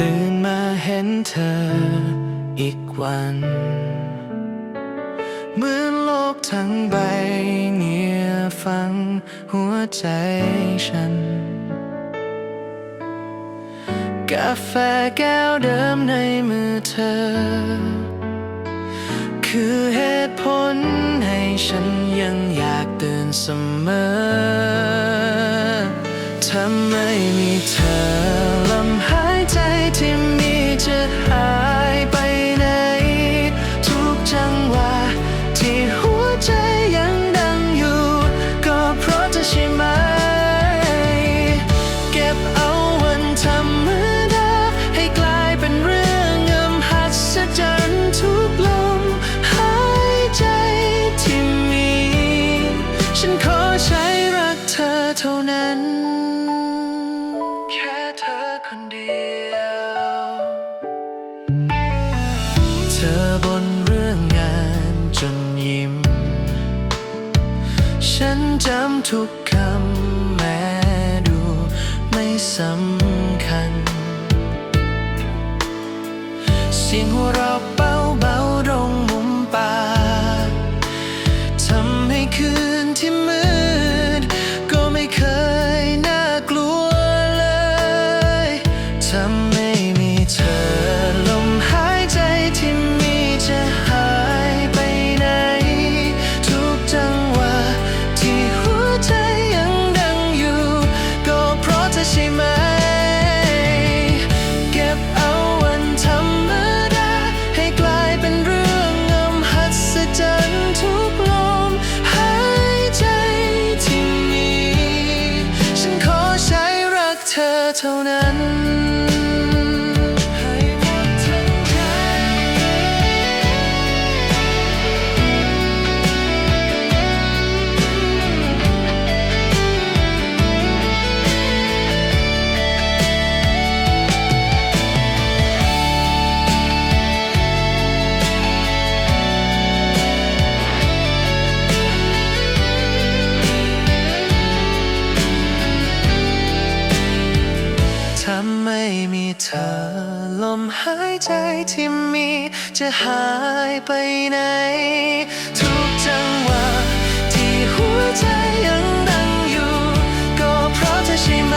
ตื่นมาเห็นเธออีกวัน เหมือนโลกทั้งใบเงียบฟังหัวใจฉัน กาแฟแก้วเดิมในมือเธอ คือเหตุผลให้ฉันยังอยากตื่นเสมอ ถ้าไม่มีเธอ นั้น แค่เธอคนเดียว เธอบนเรื่องงานจนยิ้ม ฉันจำทุกคำแม้ดูไม่สำคัญ เสียงหัวเราะ ถ้าไม่มีเธอลมหายใจที่มีจะหายไปไหน ทุกจังหวะที่หัวใจยังดังอยู่ ก็เพราะเธอใช่ไหม เก็บเอาวันธรรมดาให้กลายเป็นเรื่องงามหัศจรรย์ทุกลมหายใจที่มี ฉันขอใช้รักเธอเท่านั้น มีเธอ ลมหายใจที่มี จะหายไปไหน ทุกจังหวะที่หัวใจยังดังอยู่ ก็เพราะเธอใช่ไหม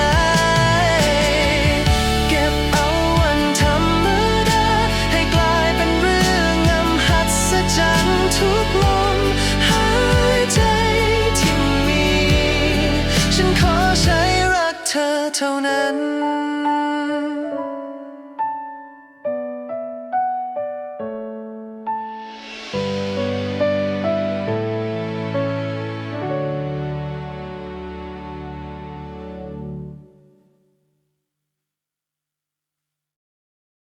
เก็บเอาวันธรรมดาให้กลายเป็นเรื่องงามหัศจรรย์ทุกลมหายใจที่มี ฉันขอใช้รักเธอเท่านั้น